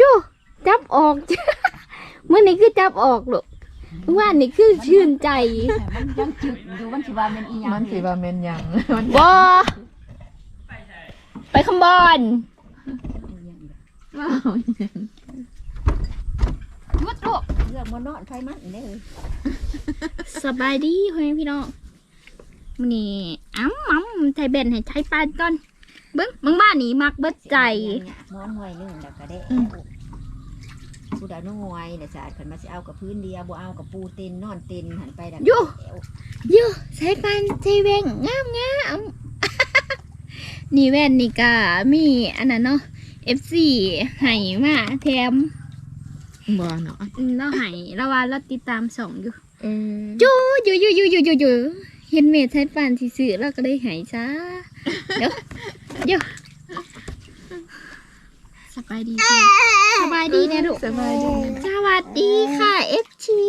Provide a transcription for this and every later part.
จูจับออก เมื่อนี้คือจับออกลูกเมื่อวานนี้คือชื่นใจมันยังจึกอยู่มันสิว่ามันอีหยังมันสิว่าแม่นหยังมันบอไปคำบอลว้าวยุดลูกเรื่องมันนอนไฟมันเด้อสบายดีพ่อแม่พี่น้องมื้อนี้อ้ำอ้ำใจเบนให้ใช้ปานก่อน เบิ้งเบิ้งบ้านนี้มักเบิดใจนอนหน่วยหนึงแล้วก็ได้อืม ผู้ใดน้อยแล้วสะอาดเพิ่นมาสิเอากับพื้นเดียวบ่เอากับปูเต็นนอนเต็นหันไปดักอยู่แถวเยอะใช้ปานใจเวงงามงามนี่แว่นนี่กามีอันนั้นเนาะ FC ให้มาแถมบ่เนาะอืมเราให้เราว่าเราติดตามส่องอยู่ จูอยู่อยู่อยู่อยู่อยู่อยู่ เห็นเมทใช้ปานที่ซื้อเราก็ได้ให้จ้าเดี๋ยวเดี๋ยวสบายดีจ้ะสบายดีนะลูกสบายดีสวัสดีค่ะเอฟชี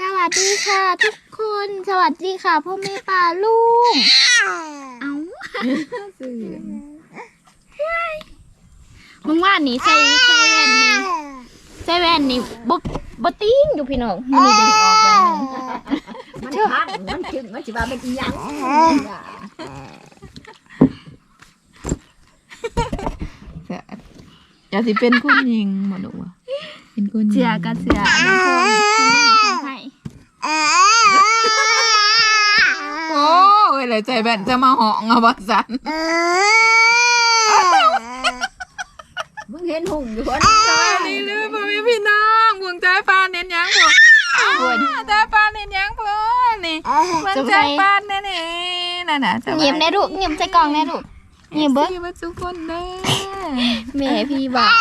สวัสดีค่ะ ทุกคน สวัสดีค่ะพ่อแม่ป่าลูก เอาซื่อมึงว่านี่ใส่ใส่แว่นนี่ ใส่แว่นนี่บบบบติ้งอยู่พี่น้องมันนี่ดึงออกไปหนึ่งมันพังมันจึกมันสิว่าเป็นอีหยังๆจะอย่าสิเป็นคุณหญิงบ่ดูว่าเป็นคุณหญิงเสือกับเสืออันนั้นคนคนนี้คนไทยโอ้ยเลยใจแบนจะมาเหาะเอาบ่สันมึง เห็นหุ่งอยู่บ่สวัสดีเลยพ่อแม่พี่น้องพวงใจปานเน้นหยังพวงอ้าวใจปานเน้นหยังพวงนี่พวงใจปานเน้นนี่นั่นน่ะสบาเงียบแน่ลูกเงียบใส่กล่องแน่ลูกเงียบเบิ้งสิว่าทุกคนเด้อแม่พี่บอก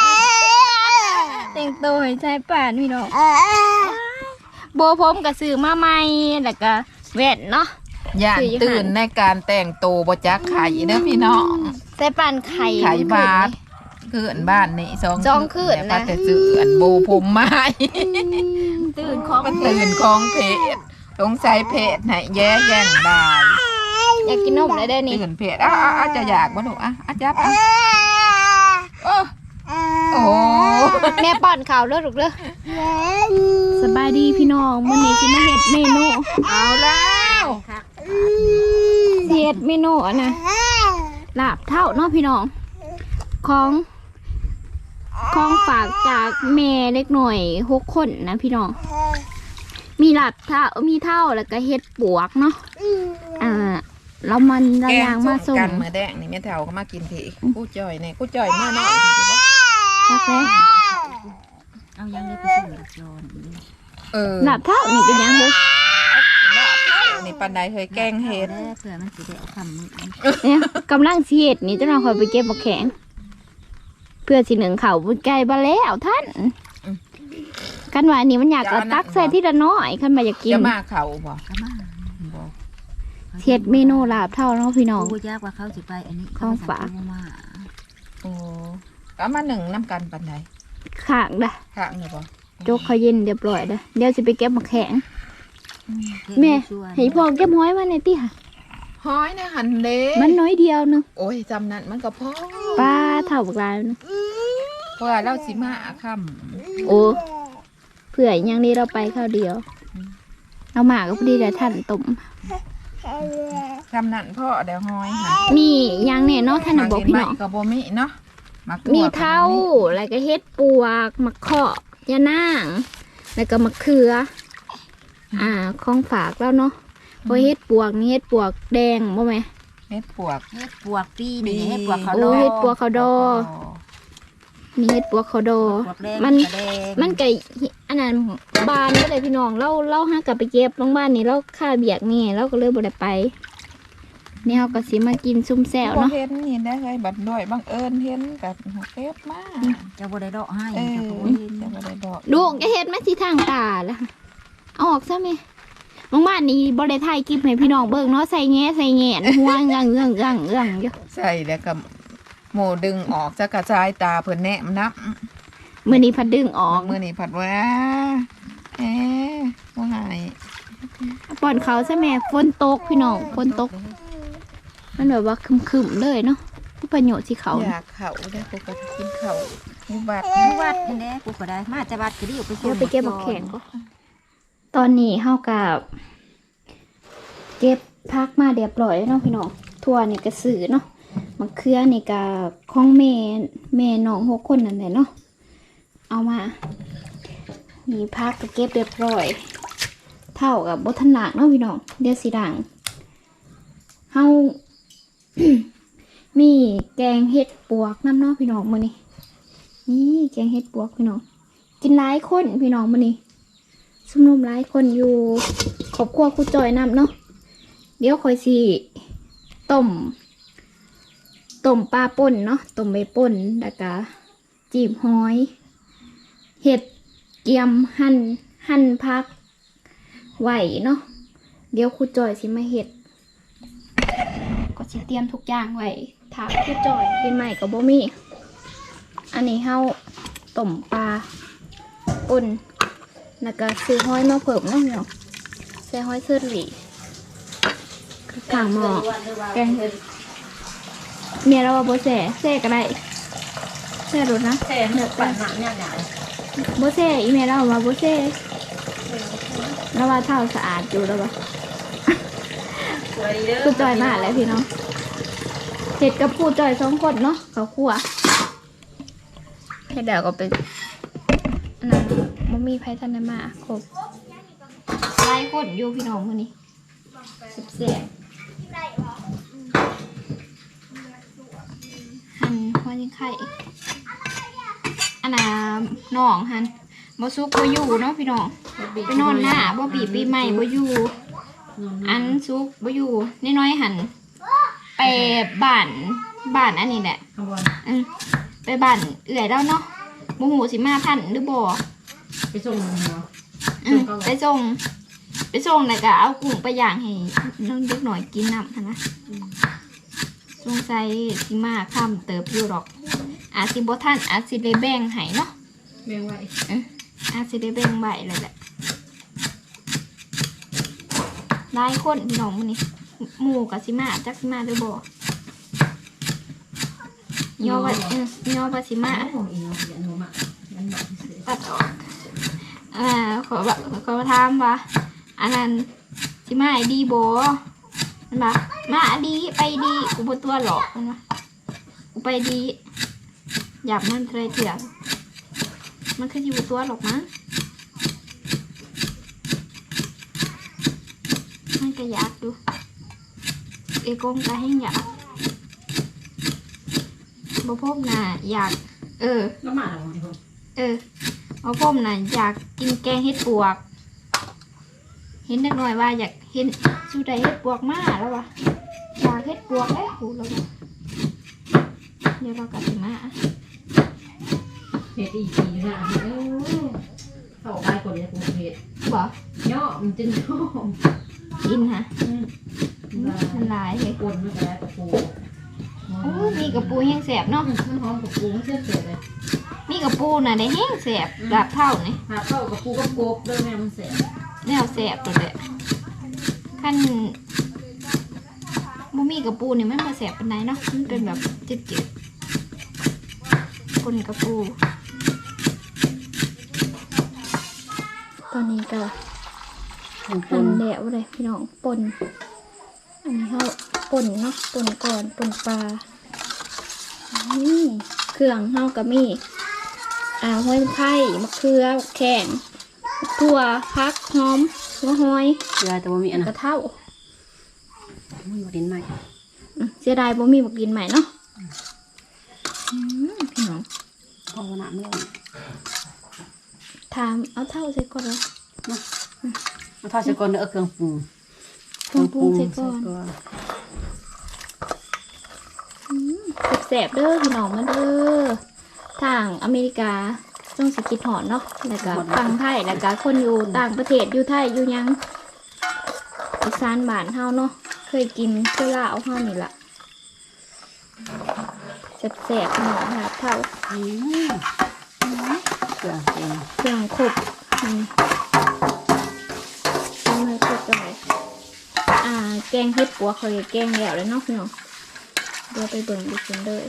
แต่งตัวให้ชายป่านพี่น้องโบผมกับซื้อมาใหม่แล้วก็แว่นเนาะย่านตื่นในการแต่งตัวบ่จักไข่เด้อพี่น้องชายป่านไข่ไข่บาท คืนบ้านนี่สองสองคืนนะ แต่แต่ซื้ออันโบผมมาให้ตื่นของมันตื่นของเพจสงสัยเพจไหนแย่แย่งได้อยากกินนมเลยได้อนี่ตื่นเพจอ้าวอ้าวจะอยากบ่หนูอะอะจับอะโอ้โอ้แม่ป้อนข่าวเด้อลูกเด้อสบายดีพี่น้องมื้อนี้สิมาเฮ็ดเมนูเอาแล้วสิเฮ็ดเมนูอะนะลาบเท่าเนาะพี่น้อง ของ ของฝากจากแม่เล็กหน่อยหกคนนะพี่น้อง มีลาบเท่ามีเท่าแล้วก็เฮ็ดปวกเนาะ อ่าเรามันเราแกยางงส้มามส่งกันมือแดงนี่แม่แถวก็มากินทีกูจ่อยเนี่ยกูจ่อยมาหน่อยทีเดียวจักแล้วเอายังได้ไปส่งโจรเออลาบเท่านี่เป็นหยังเด้อนี่ปันไดเคยแกงเห็ดเด้อเผื่อมันสิได้เอาคำมึงเนี่ยกำลังสิเฮ็ดนี่เจ้าเราคอยไปเก็บบักแข็ง เพื่อสิหนึ่งเขาบุญไก่บาแล้วท่านกันว่าอันนี้มันอยากกระตักใส่ที่ละน้อยคันมาอยากกินจะมาเขาบ่ก็มาบ่เฮ็ดเมนูลาบเท่าเนาะพี่น้อง กูยากว่าเขาสิไปอันนี้ของฝาก เขมาโอ้ก็มาหนึ่งน้ำกันปันไดข้างเด้อข้างเนี่ยบ่โจกเขาเย็นเรียบร้อยเด้อเดี๋ยวสิไปเก็บบักแข็งเฮ็ดแม่ส่วนให้พ่อเก็บห้อยมาในอยติค่ะ ห้อยนะหันเด้มันน้อยเดียวนึงโอ้ยจำนั้นมันก็พอป้า เท่าบักลายนึงเพราะว่าเราสิมาค่โอ้เผื่ออยังนี้เราไปข้าวเดียวเรามาก็พอดีแต่ท่านต้มำจำนั้นพ่อเดี๋ยวห้อยค่ะมีหยังเนี่ยเนาะท่านน่ะบอกพี่น้อง กับบ่มีเนาะมักตัวมีกับบ่เท่าแล้วก็เฮ็ดปวกมะเคาะยะนาง แล้วก็มะเขือ อ่า ของฝากแล้วเนาะพอเฮ็ดปวกนี่เฮ็ดปวกแดงบ่แม่ เฮ็ดปวก เฮ็ดปวกปีนี่เฮ็ดปวกเขาโอ้ดอเฮ็ดปวกเขาดอนี่เฮ็ดปวกเขาดอ ปวกแดงมันกระแดงมันก็อันนั้นบานก็เลยพี่น้องเราเราหากลับไปเก็บโรงบ้านนี่เราค่าเบียกนี่เราก็เลยบ่ได้ไปนี่เฮาก็สิมากินซุ่มแซวบ่เนาะเห็นนี่ได้ไงบัดด้วยบังเอิญเห็นกับเก็บมาเจ้าบ่ได้ดอกให้เออเจ้าก็บ่เห็นจะบ่ได้บอกลูกจะเฮ็ดมาสิทางตาล่ะเอาออกซะแม่ โรงบ้านนี้บ่ได้ถ่ายคลิปให้พี่น้องเบิ่งเนาะใส่แง่ใส่แง่นหัวเงื่องเงื่องเงื่องเงื่องอยู่ใส่แล้วก็โมดึงออกจะกระจายตาเพิ่นแนมนับมื้อนี้พัดดึงออกมื้อนี้ผัดว่าเอ๊ะบ่หายป้อนเขาซะแม่ฝนตกพี่น้องฝนตก มันแบบว่าครึมๆเลยเนาะคือประโยชน์ที่เขาอยากเขาได้ปกติกินเขาอุบัติอยู่วัดนี่แหละกูก็ได้มาแต่วัดก็ดีอยู่ไปส่เดี๋ยวงไปเก็บบักแข็งก็ ตอนนี้เฮากับเก็บพักมาเรียบร้อยแล้วเนาะพี่น้องทั่วนี่ก็ซื้อเนาะมะเขือนี่ก็ของแม่แม่น้องหกคนนั่นแหละเนาะเอามามีพักก็เก็บเรียบร้อย เท่ากับบทันหลักเนาะพี่น้องเดี๋ยวสีดังเฮามีแกงเห็ดปวกน้ำเนาะพี่น้องมื้อนี้นี่แกงเห็ดปวกพี่น้อง กินหลายคนพี่น้องมื้อนี้ ชุมนุมหลายคนอยู่ครอบครัวครูจอยนำเนาะเดี๋ยวคอยสิต้มต้มปลาป่นเนาะต้มใบป่นแล้วก็จีบหอยเห็ดเกียมหั่นหั่นพักไหวเนาะเดี๋ยวครูจอยสิมาเห็ด ก็สิเตรียมทุกอย่างไว้ถามครูจอยเป็นใหม่กับบ่มีอันนี้เฮาต้มปลาป่น แล้วก็ซื้อห้อยมาเพิ่มเนาะเนาะใส่ห้อยเสื้อหลีข้างหม้อแกงเห็ดเมียเราว่าบ่แส่แส่ก็ได้แส่รถนะแซ่เนื้อปั่นหนักเนี่ยหนาบ่แซ่อีเมลเราว่าบ่แซ่แล้วว่าเท่าสะอาดอยู่แล้วบ่สวยเด้อคือจอยมากเลยพี่น้องเห็ดกับผู้จอยสองคนเนาะเขาคั่วเห็ดเดี๋ยวก็เป็นอันนั้น มันมีไพทันได้มาครบไล่คนอยู่พี่น้องคนนี้สิบเสียหันหัวยิงไข่อันน่ะน้องหันบ่ซุกบ่อยู่เนาะพี่น้องไปนอนหน้าบ่บีปีใหม่บ่อยู่อันซุกบ่อยู่น้อยๆหันไปบ้านบ้านอันนี้แหละขบวนอืมไปบ้านเอื่อยแล้วเนาะบ่หูสิมาพันหรือบ่ ไปส่งเนาะอืมไปส่ง ไปส่งแล้วก็เอากุ้งไปย่างให้น้องเด็กหน่อยกินน้ำหั้นนะสงสัยสิมาค่ำเติบอยู่หรอก อาจสิบ่ทันอาจสิได้แบ่งให้เนาะแมงไว้อาจสิได้แบ่งใบเลยแหละหลายคนพี่น้องมื้อนี้หมู่กับสิมาจักสิมาหรือบ่ย่อว่าเออย่อว่าสิมา ของอีเนาะอย่าหนูมามันบอกที่สุดตัดออก อ่าขอแบบขอถามว่าอันนั้นสิมาไอดีโบมันบอกมาดีไปดีกูบ่ตัวหรอกมันว่ากูไปดีอยากมันเคยเถื่อนมันคืออยู่ตัวหรอกมั้งมันก็อยากดูเอกงก็ให้อยากบ่พบน่ะอยาก เออก็มาแล้วไอ้คนเออ เอาผมน่ะอยากกินแกงเห็ดปวก เห็นเด็กหน่อยว่าอยากเห็นสูได้เห็ดปวกมาแล้ววะอยากเห็ดปวกแล้วหูแล้ววะเดี๋ยวเรากลับสิมาเฮ็ดอีกทีนะเออเข้าไปคนเนี่ยกูเฮ็ดบอกย่อมันจะย่อมกินฮะอืมมันหลายเลยปนมันก็ได้กระปูโอ้มีกระปูแห้งแสบเนาะมันหอมกระปูมันเชื่อเสียเลย มีกระปูน่ะได้แห้งแสบดาบเท่านี่หาเข้ากระปูกับโกบด้วยแม่มันเสียแนวแสบตัวเลยขั้นบ่มีกระปูนี่มันมาแสบปานใดเนาะมันเป็นแบบจืดๆคนกระปู ตอนนี้ก็ปนหั่นแล้วเลยพี่น้องป่นอันนี้เขาป่นเนาะป่นก่อนป่นปลานี่เครื่องเฮาก็มี อ่าห้อยไข่มะเขือมะแข็งถั่วพักหอมหัวหอยเสือแต่ว่ามีอันกนั้ระเท่ามันอยู่ดินใหม่อืมเสียดายบ่มีบักดินใหม่เนาะอืมพี่น้องเพราะว่าน้ำไม่ลงถามเอาเท่าใส่ก่อนเลยเอาทอดใส่ก่อนเด้อเอาเครื่องปรุงเครื่องปรุงใส่ก่อนนแสบๆเด้อพี่น้องมาเด้อ ทางอเมริกาต้องสกิดหอนเนาะแล้วก็ฟังไทยแล้วก็คนอยู่ต่างประเทศอยู่ไทยอยู่หยังอีสานบ้านเฮาเนาะเคยกินเคือลาวเฮานี่ล่ะแสบๆพี่น้องค่ะเท่าอืมเครื่องปรุงเครื่องครบอืมทำให้ครบเลยอ่าแกงเห็ดปัวเขาจะแกงแล้วเลยเนาะพี่น้องเดี๋ยวไปเบิ่งดูกันเลย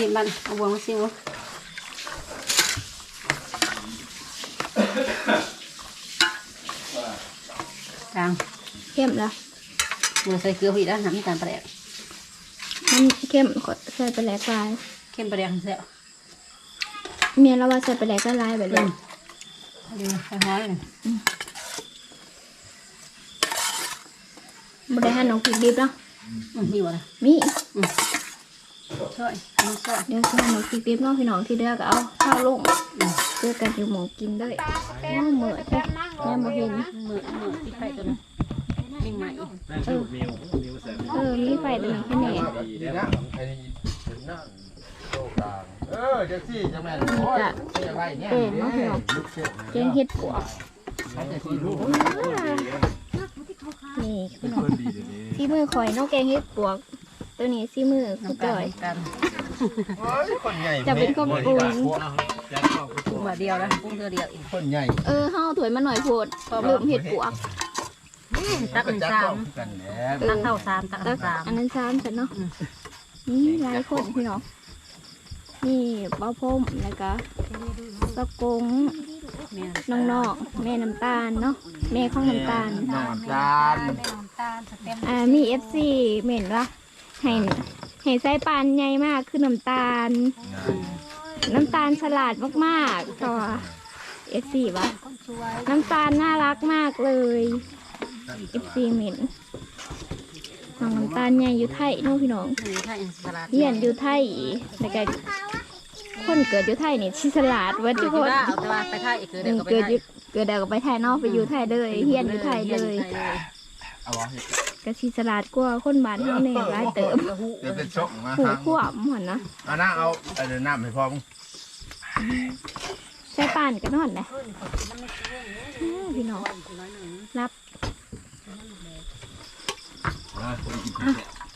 กินมันเอาบวงมาซิวจางเข้มแล้วเมื่อใส่เกลือผีแล้วน้ำตาลแปลกมันเข้มขอใส่ไปแหลกลายเข้มแปลกเสียเมียเราว่าใส่ไปแหลกก็ลายแบบนี้ดีไปห้อยเลยบ่ได้ให้น้องพริกดิบเนาะอืมดีกว่านะมี ช่วยน้ำช่วยเดี๋ยวใส่น้องพริกดิบเนาะพี่น้องที่เดือก็เอาข้าวลงเจอกันอยู่หมองกินได้โอ้เหมือแท้แม่บ่เห็นมือมือที่ไข่ตัวนึงมิ่งใหม่เออเออมีไฟตัวนี้แค่นี้ดีนะไอ้นี่นั่งโตกลางเออจังซี่จังแม่นโอ้ยเสียไรเนี่ยเออเนาะพี่น้องแกงเห็ดปวกใช้แต่สี่ลูกนี่พี่น้องที่มือข่อยเน้องแกงเห็ดปวก ตัวนี้ที่มือคือจ่อยกันโอ้ยคนใหญ่จะเป็นคนปรุงปรุงแบบเดียวนะปรุงเธอเดียวอีกคนใหญ่เออเฮาถวยมาหน่อยโพดลืมเห็ดปวกตักหนึ่งสามกันแหล้วตักเท่าสามตักแล้วสามอันนั้นซ้ำฉันเนาะนี่หลายคนพี่น้องนี่เป้าพมแล้วก็สะกงน้องนอกแม่น้ำตาลเนาะแม่ของน้ำตาลน้ำจานอ่ามีเอฟซีเหม็นว่า ให้ให้ไส้ปานใหญ่มากคือน้ำตาล น้ำตาลฉลาดมากๆต่อเอฟซีวะน้ำตาลน่ารักมากเลยเอฟซีเหม็นน้องน้ำตาลใหญ่อยู่ไทยเน้องพี่น้องนี่ไข่สลัดเรียนอยู่ไทยแล้วก็คนเกิดอยู่ไทยนี่ชิสลาดเวัดคืทุอกที่คนว่าเอาแต่ว่าไปไทยอีกคือเอเด็กอก็ไปเกิดไทอยยู่เกิดเดวก็ไปไทยเนอกไปอยู่ไทยเลยเฮียนอยู่ไทยเลย เอาวะก็ชิสลาดกว่าคนบ้านเฮาเนี่ยหลายเติมเดี๋ยวเป็นชกมาหูทางขวบหันนะเอาน้าเอาไอ้เดี๋ยวน้ำให้พ่อมึงใส่ป่านก็นอนเลยอ้าวพี่น้องรับ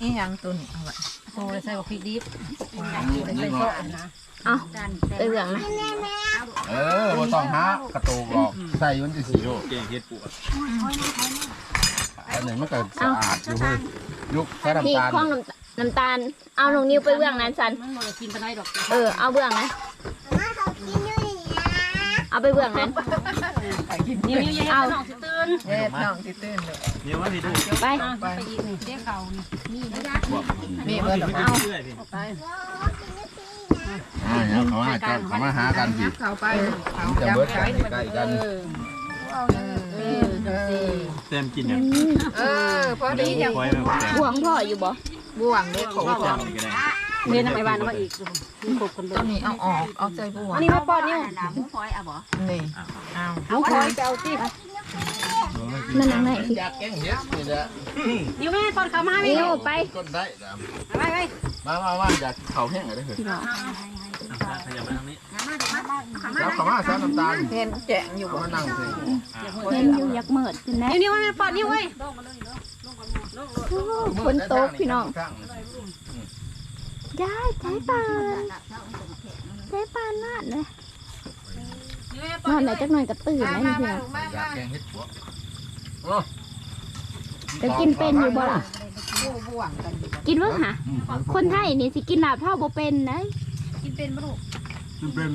นี่ยังตัวนี้เอาไว้โอ้ยใส่กับพริกดิบใส่ซอสนะเอาเอืองนะเออบ่ต้องหากระตูกหรอกใส่มันจะสีโลเก่งเฮ็ดปวด อันนี้มันก็สะอาดอยู่เฮ้ยยุกใช้พี่น้ำตาลข้องน้ำน้ำตาล เอาลงนิ้วไปเบื้องนั้นสัน มันบ่ได้กินไปได้ดอกเออ เอาเบื้องนั้น เอาไปเบื้องนั้น นิ้วนิ้วยังให้น้องสิตื่นเฮ็ดน้องที่ตื่นเลยเนี่ยว่าพี่ดูไป ไปอีกนี่เจ๊เขานี่มีเบิดหรอเอาเรื่อยพี่ไปอ่าเนี่ยเขามากันเขามาหากันพี่เข้าไปเขามันจะเบิดกันใกล้กัน เออ เต็มกินเนี่ยเออพอดียังปล่อยแบบบ่วงพ่ออยู่บ่บ่วงเด็กของจำอีกก็ได้เรียนทำไปบ้านมาอีกมีครบกันเบิตัวดนี้เอาออกเอาใจบ่วงอันนี้มาป้อนนิ้วหมูฟอยอะบ่นี่เอาหมูฟอยจะเอาที่นั่นนังไหนอยากแกงเห็ดนี่แหละนิ้วแม่ป้อนเขามาให้นิ้วไปก้นได้นะไปไปมามามาอยากเขาแห้งอะไรเถอะพี่น้อ ขยับมาทางนี้แล้วเขามาใช้น้ำตาลเห็นแจงอยู่เขาบ่มานั่งสิเห็นอยู่อยักเมิดขึ้นนะนิ้วนิ้วแม่ป้อนนิ้วเว้ยฝนตกพี่น้องยายใช้ปานใช้ปานนอนเลยนอนไหนจักหน่อยก็ตื่นนะนี่พี่น้องอยากแกงเห็ดหัวจะกินเป็นอยู่บ่ล่ะบ่วงกันอยู่กินเบิ่งหะคนไทยนี่สิกินลาบเท่าบ่เป็นนะ มันเป็น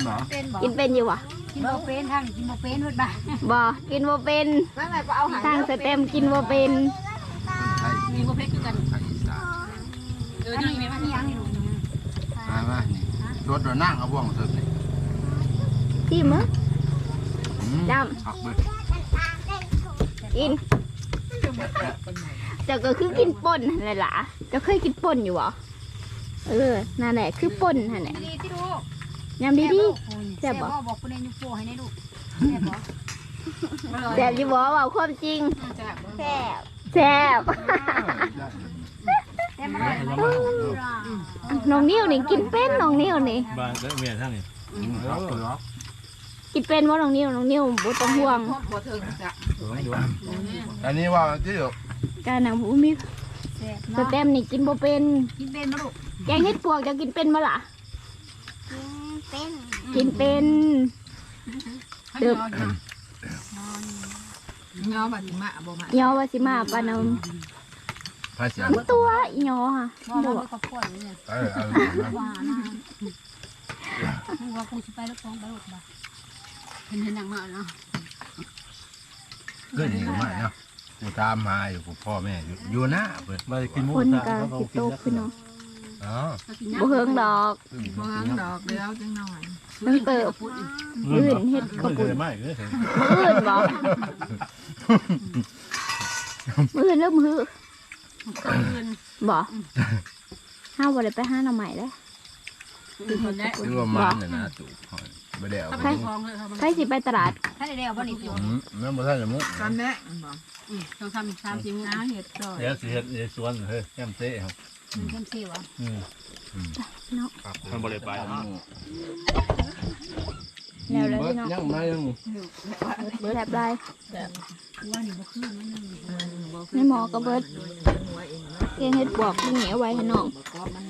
เหรอกินเป็นอยู่วะกินบ่เป็นทางกินบ่เป็นเบิดบ่าบ่กินบ่เป็นไม่ไม่ก็เอาหางทางสเต็มกินบ่เป็นไทยมีบ่เผ็ดคือกันไทยอีสานเออนี่แม่ว่านี่ยังนี่ลูกมามานี่รถเรานั่งเอาบ่วงเสร็จนี่ที่มึงอืมจผักเบิดำกินเจ้าก็คือกินป่นนั่นแหละล่ะเจ้าเคยกินป่นอยู่บ่ เออนั่นแหละคือป่นนั่นแหละดีที่ลูกยำดีๆแซ่บบ่บอกคุณเองยุโปให้ในลูกแซ่บบ่แซ่บอยู่บ่เว้าความจริงจากบ่แซ่บแซ่บแซ่บบ่ได้น้องนิ้วนี่กินเป็นน้องนิ้วนี่บ้านก็เมียทั้งนี้อืมครับเนาะกินเป็นบ่น้องนิ้วน้องนิ้วบ่ต้องห่วงบ่ถึงจ้ะอันนี้ว่าที่อยู่การน่ะบ่มีสเต็มนี่กินบ่เป็นกินเป็นบ่ลูก แกงเห็ดปวกจะกินเป็นบ่ล่ะเป็นกินเป็น เดิมยอบัดสิมาบ่มาเยาว่าสิมาปานนพาเสียงตัวอีหยอค่ะว่าบเราวไม่กขอบคุณเนี่ยเออเอาว่านะมึงว่ากูจะไปแล้วกองไปหมดบ่เห็นเห็นหนังมาเนาะขึ้นนี่ก็ไม่เนาะกูตามมาอยู่กูพ่อแม่อยู่อยู่หน้าเพิ่นมากินหมูคนกระกาทะสิโตขึ้นเนาะ อ๋อบ่เฮิงดอกเพิ่งดอกเดียวจังหน่อยมันเติบมื้ออื่นเฮ็ดข้าวปุ้ปุ้นนไม่เลยมื้ออื่นบ่มื้ออื่นเริ่มมื้อก็เงินบ่ห้าบ่ได้ไปหาหน่อใหม่เด้อคนแรกหรือว่ามันน่ะนะตู่หอยบ่ได้เอาถ้าไปไปคลองเลยครับไปสิไปตลาดถ้าได้แล้วบ่นี่ตัวอืมแม่นบ่ทันจะมุกตอนแรกบอกต้องทำสามสี่มื้อน้าเห็ดก่อนเดี๋ยวสิเฮ็ดในสวนเฮ้ยแก้มเต้ครับ เข้มเสียวอืมเนาะมันบ่ได้ไปเนาะแล้วแล้วเบิพี่ดน้องยังมายังเบิดแลบลายว่านี่บ่คืนมันนึงในหมอก็เบิดเตียงเฮ็ดบวกที่เหนียวไว้ให้น้องบอกว่ามัน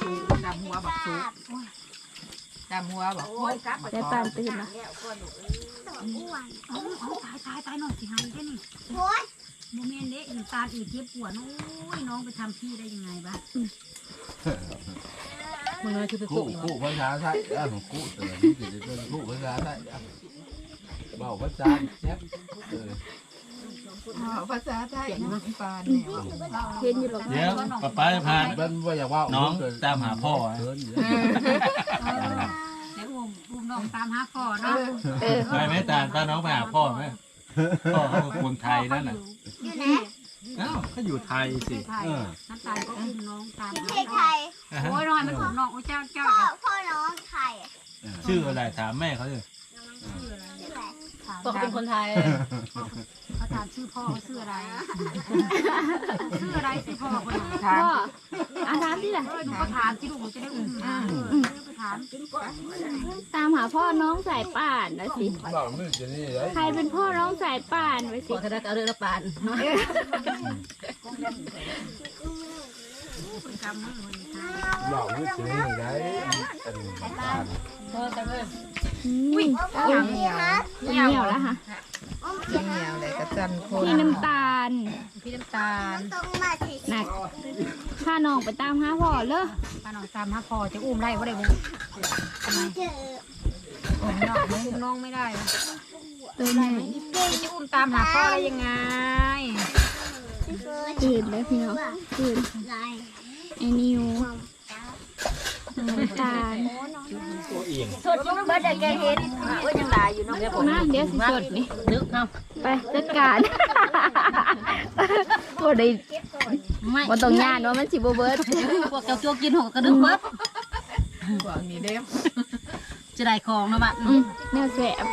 ชูดำหัวบักชูดำหัวบักโอ้ยกลับได้ปานตื่นนะเอาเอาตายตายตายหน่อยสิหายแค่นี้ โมเมนเด็กอยู่ตาอีกเจ็บปวดโอ้ยน้องไปทำพี่ได้ยังไงบ้างมึงเลยคือไปกูกุ่กูภาษาไทยอะกูเออนี่สิเป็นกูภาษาไทยอะเว้าภาษาแซ่บเออภาษาไทยน้ำปานเนี่ยเห็นอยู่หรอกเดี๋ยวป้าป้าผ่านมันบ่อยากเว้าน้องตามหาพ่อเกินอยู่แล้วอุ้มอุ้มน้องตามหาพ่อเนาะเออไปไหมตาป้าน้องไปหาพ่อไหมพ่อเขาเป็นคนไทยนั่นน่ะ อยู่ไหนอ้าวก็อยู่ไทยสิไทยเออน้ำตาลก็อุ้มน้องตามหาเด็กไทยโอ้ยน้อยมันอุ้มน้องโอ้ยเจ้าเจ้าพ่อพ่อน้องไทยชื่ออะไรถามแม่เขาเลยพ่อเป็นคนไทย เขาถามชื่อพ่อเขาชื่ออะไรชื่ออะไรชื่อพ่อคนไหนถามพ่ออาถามที่ล่ะเออหนูก็ถามที่ลูกหนูจะได้อุ้มนะไปถาม ตามหาพ่อน้องสายป่านนะสิเว้ามือจะนี่ได้ใครเป็นพ่อน้องสายป่านไว้สิขอธนาคารเรือละปาน คนจำมือคนนี้ค่ะเว้ามือจะนี่ได้อันนี้อืมอย่เหนียวเหนียวแล้วค่ะเหนียวเลยกระจันคนพี่น้ำตาล พี่น้ำตาลหนักพาน้องไปตามห้าพ่อเลยป้าน้องตามห้าพ่อจะอุ้มได้ว่าได้บุเจออุ้มน้องอุ้มน้องไม่ได้ตัวใหญ่จะอุ้มตามหาพ่อได้ยังไงตื่นแล้วพี่น้องตื่น ไรไอ้นิวน้ำตาลสดยุ่งเบิดได้แกเฮ็ดว่ายังได้อยู่เนาะมาเดี๋ยวสิสดนี่นึกเนาะไปจัดการบ่ได้ไม่บ่ต้องย่านว่ามันสิบ่เบิดพวกเจ้าโจกกินหัวกระดึงเบิดพวกนี้เด้มจะได้ของนะบ้าอืมแนวแสบ